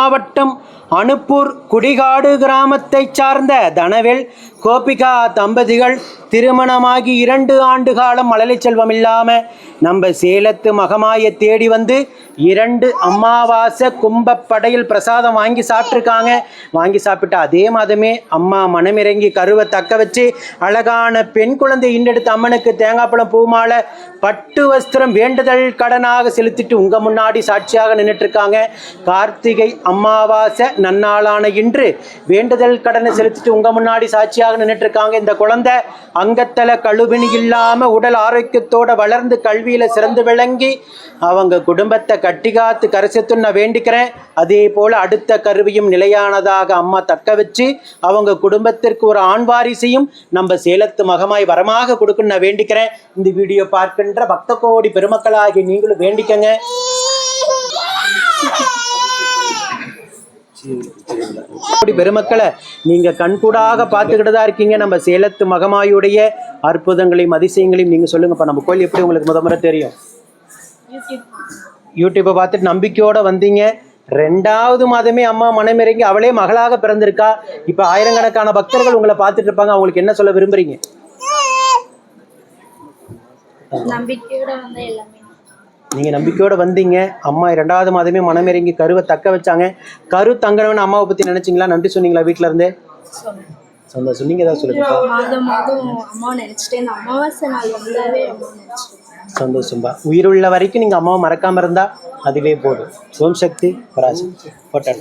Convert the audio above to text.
மாவட்டம் அனுப்பூர் குடிகாடு கிராமத்தைச் சார்ந்த தனவேல் கோபிகா தம்பதிகள் திருமணமாகி இரண்டு ஆண்டு காலம் மழலை செல்வம் இல்லாமல் நம்ம சேலத்து மகமாயை தேடி வந்து இரண்டு அமாவாசை கும்பப்படையில் பிரசாதம் வாங்கி சாப்பிட்ருக்காங்க வாங்கி சாப்பிட்டு அதே மாதமே அம்மா மனமிறங்கி கருவை தக்க வச்சு அழகான பெண் குழந்தை ஈண்டெடுத்து அம்மனுக்கு தேங்காய் பழம் பூமாலை பட்டு வஸ்திரம் வேண்டுதல் கடனாக செலுத்திட்டு உங்க முன்னாடி சாட்சியாக நின்றுட்டு இருக்காங்க கார்த்திகை அமாவாசை நன்னாளான இன்று வேண்டுதல் கடனை செலுத்திட்டு உங்க முன்னாடி சாட்சியாக நின்றுட்டு இருக்காங்க இந்த குழந்தை அங்கத்தல கழுவினி இல்லாம உடல் ஆரோக்கியத்தோட வளர்ந்து கல்வியில சிறந்து விளங்கி அவங்க குடும்பத்தை கட்டி காத்து கரைசத்துன்னு நான் வேண்டிக்கிறேன். அதே போல அடுத்த கருவியும் நிலையானதாக அம்மா தக்க வச்சு அவங்க குடும்பத்திற்கு ஒரு ஆண் வாரிசையும் நம்ம சேலத்து மகமாய் வரமாக கொடுக்குன்னு நான் வேண்டிக்கிறேன். இந்த வீடியோ பார்க்கின்ற பக்த கோடி பெருமக்களாகி நீங்களும் வேண்டிக்கங்க. அப்படி பெருமக்களை நீங்க கண்கூடாக பார்த்துக்கிட்டு தான் இருக்கீங்க. நம்ம சேலத்து மகமாயுடைய அற்புதங்களையும் அதிசயங்களையும் நீங்க சொல்லுங்கப்பா. நம்ம கோயில் எப்படி உங்களுக்கு முத முறை தெரியும்? யூடியூப்பை பார்த்துட்டு நம்பிக்கையோட வந்தீங்க. ரெண்டாவது மாதமே அம்மா மனமிறங்கி அவளே மகளாக பிறந்திருக்கா. இப்போ ஆயிரக்கணக்கான பக்தர்கள் உங்களை பார்த்துட்டு இருப்பாங்க. அவங்களுக்கு என்ன சொல்ல விரும்புறீங்க? நம்பிக்கையோட வந்து எல்லாமே நீங்கள் நம்பிக்கையோட வந்தீங்க. அம்மா ரெண்டாவது மாதமே மனமிறங்கி கருவை தக்க வச்சாங்க. கரு தங்கணும்னு அம்மாவை பற்றி நினைச்சீங்களா? நன்றி சொன்னீங்களா வீட்டில இருந்தே? சொன்னேன் சந்தோஷம். நீங்கள் ஏதாவது நினைச்சிட்டேன். சந்தோஷம்பா உயிருள்ள வரைக்கும் நீங்கள் அம்மாவை மறக்காம இருந்தா அதுவே போதும். ஓம் சக்தி பராசக்தி. போட்டாடு